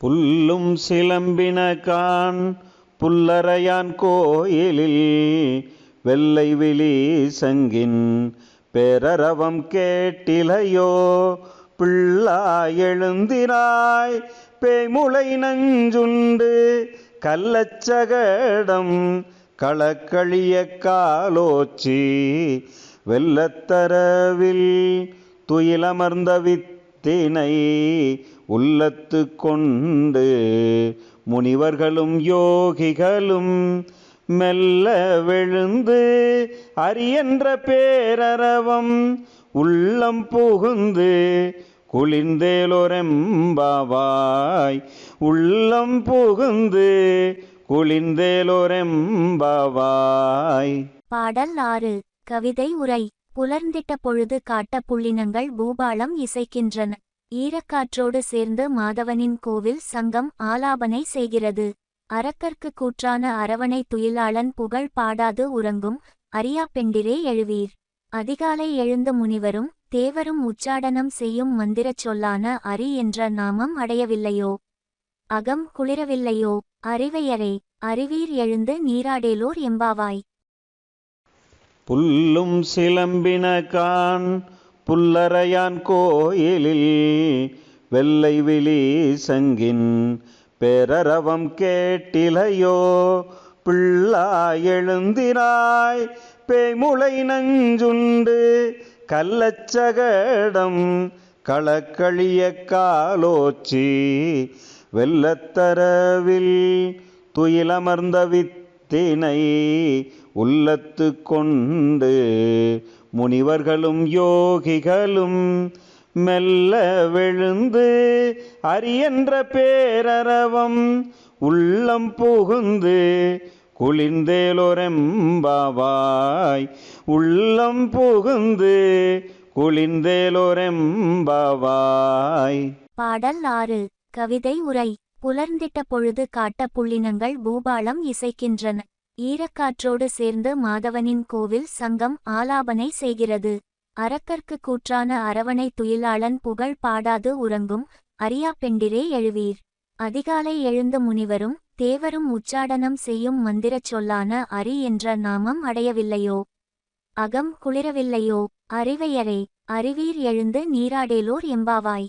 புல்லும் சிலம்பினகான் புல்லறையான் கோயிலில் வெள்ளை விழி சங்கின் பேரரவம் கேட்டிலையோ பிள்ளாய் எழுந்தினாய் பேய்முளை நஞ்சுண்டு கள்ளச்சகடம் களக்களிய காலோச்சி வெள்ளத்தரவில் துயிலமர்ந்த வித்தினை உள்ளத்து கொண்டு முனிவர்களும் யோகிகளும் மெல்ல விழுந்து அரியன்ற பேரரவம் உள்ளம் புகுந்து குளிர்ந்தேலோரெம்பாவாய் உள்ளம் புகுந்து குளிர்ந்தேலோரெம்பாவாய். பாடல் ஆறு. கவிதை உரை. புலர்ந்திட்ட பொழுது காட்ட புள்ளினங்கள் பூபாலம் இசைக்கின்றன. ஈரக்காற்றோடு சேர்ந்து மாதவனின் கோவில் சங்கம் ஆலாபனை செய்கிறது. அரக்கர்க்கு கூற்றான அரவணை துயிலாளன் புகழ் பாடாது உறங்கும் அரியா பெண்டிரே எழுவீர். அதிகாலை எழுந்த முனிவரும் தேவரும் உச்சாடனம் செய்யும் மந்திரச் சொல்லான அரி என்ற நாமம் அடையவில்லையோ? அகம் குளிரவில்லையோ? அறிவையரே அறிவீர் எழுந்து நீராடேலோர் எம்பாவாய். புல்லும் சிலம்பினகான் புல்லறையான் கோயிலில் வெள்ளை விழி சங்கின் பேரரவம் கேட்டிலையோ பிள்ளா எழுந்திராய் பேய்முளை நஞ்சுண்டு கள்ளச்சகடம் களக்களிய காலோச்சி வெள்ளத்தரவில் துயிலமர்ந்த வித்தினை உள்ளத்து கொண்டு முனிவர்களும் யோகிகளும் மெல்ல விழுந்து அரியன்ற பேரரவம் உள்ளம் புகுந்து குளிர்ந்தேலோரெம்பாவாய் உள்ளம் புகுந்து குளிர்ந்தேலோரெம்பாவாய். பாடல் ஆறு கவிதை உரை புலர்ந்திட்ட பொழுது காட்ட புள்ளினங்கள் பூபாலம் இசைக்கின்றன. ஈரக்காற்றோடு சேர்ந்து மாதவனின் கோவில் சங்கம் ஆலாபனை செய்கிறது. அரக்கர்க்கு கூற்றான அரவணை துயிலாளன் புகழ் பாடாது உறங்கும் அரியா பெண்டிரே எழுவீர். அதிகாலை எழுந்த முனிவரும் தேவரும் உச்சாடனம் செய்யும் மந்திரச் சொல்லான அரி என்ற நாமம் அடையவில்லையோ? அகம் குளிரவில்லையோ? அறிவையரே அறிவீர் எழுந்து நீராடேலோர் எம்பாவாய்.